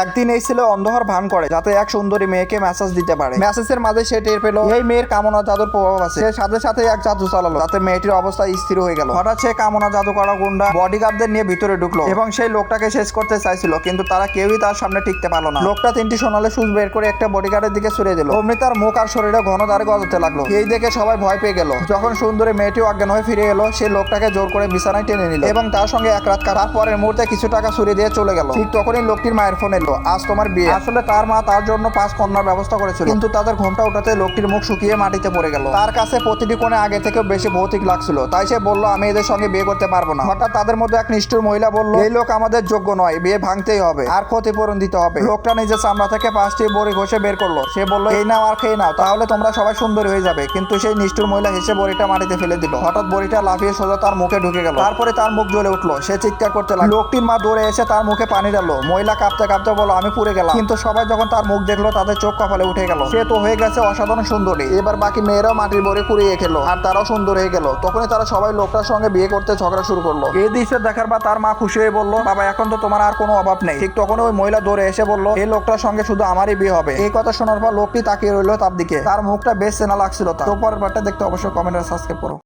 একদিন এই ছেলে অন্ধকার ভান করে, যাতে এক সুন্দরী মেয়েকে মেসেজ দিতে পারে। মেসেজের মাঝে সে টের পেল, এই মেয়ের কামনা জাদুর প্রভাব আছে। সে সাথে সাথে এক জাদু চালালো, যাতে মেয়েটির অবস্থা স্থির হয়ে গেল। হঠাৎ সে কামনা জাদু করা গুন্ডা বডিগার্ডদের নিয়ে ভিতরে ঢুকলো এবং সেই লোকটাকে শেষ করতে চাইছিল, কিন্তু তারা কেউই তার সামনে টিকতে পারল না। লোকটা তিনটি সোনালে সুচ বের করে একটা বডিগার্ডের দিকে ছুড়ে দিল। অমনি তার মুখ আর শরীরে ঘন দ্বারে গজাতে লাগল। এই দেখে সবাই ভয় পেয়ে গেল। যখন সুন্দরী মেয়েটি অজ্ঞান হয়ে ফিরে এলো, সে লোকটাকে জোর করে বিছানায় টেনে নিল এবং তার সঙ্গে এক রাত কাটার পরের মুহূর্তে কিছু টাকা চুরি দিয়ে চলে গেল। ঠিক তখনই লোকটির মায়ের ফোন এলো আজ তোমার বিয়ে। আসলে তার মা তার জন্য পাঁচ কন্যার ব্যবস্থা করেছিল। কিন্তু তাদের ঘোমটা উঠাতে লোকটির মুখ শুকিয়ে মাটিতে পড়ে গেল। তার কাছে প্রতিটি কোণে আগে থেকে বেশি ভৌতিক লাগছিল। তাই সে বলল আমি এদের সঙ্গে বিয়ে করতে পারব না। হঠাৎ তাদের মধ্যে এক নিষ্ঠুর মহিলা বলল এই লোক আমাদের যোগ্য নয়। বিয়ে ভাঙতেই হবে। আর ক্ষতিপূরণ দিতে হবে। লোকটা নিজের চামড়া থেকে পাঁচটি বড়ি ঘষে বের করল। সে বলল এই নাও আর খেয়ে নাও। তাহলে তোমরা সবাই সুন্দর হয়ে যাবে। কিন্তু সেই নিষ্ঠুর মহিলা হেসে বড়িটা মাটিতে ফেলে দিল। হঠাৎ বড়িটা লাফিয়ে সোজা তার মুখে ঢুকে গেল। তারপরে তার মুখ জ্বলে উঠল। সে চিৎকার করতে লাগল। লোকটির মা দৌড়ে এসে তার মুখে পানি ডালো মহিলা কাঁপতে কাঁপতে বলো আমি পুড়ে গেলাম। কিন্তু সবাই যখন তার মুখ দেখল তাদের চোখ কপালে উঠে গেল। সে তো হয়ে গেছে অসাধারণ সুন্দরী। এবার বাকি মেয়েরাও মাটির বড়ি কুড়িয়ে খেলো আর তারাও সুন্দর হয়ে গেল। তখনই তারা সবাই লোকটার সঙ্গে বিয়ে করতে ঝগড়া শুরু করল। এই দৃশ্য দেখার পর তার মা খুশি হয়ে বলল বাবা এখন তো তোমার আর কোনো অভাব নেই। ঠিক তখন ওই মহিলা দৌড়ে এসে বলল এই লোকটার সঙ্গে শুধু আমারই বিয়ে হবে। এই কথা শোনার পর লোকটি তাকিয়ে রইল তার দিকে। তার মুখটা বেশ চেনা লাগছিল তার। পরের পার্টটা দেখতে অবশ্যই কমেন্টে সাবস্ক্রাইব করো।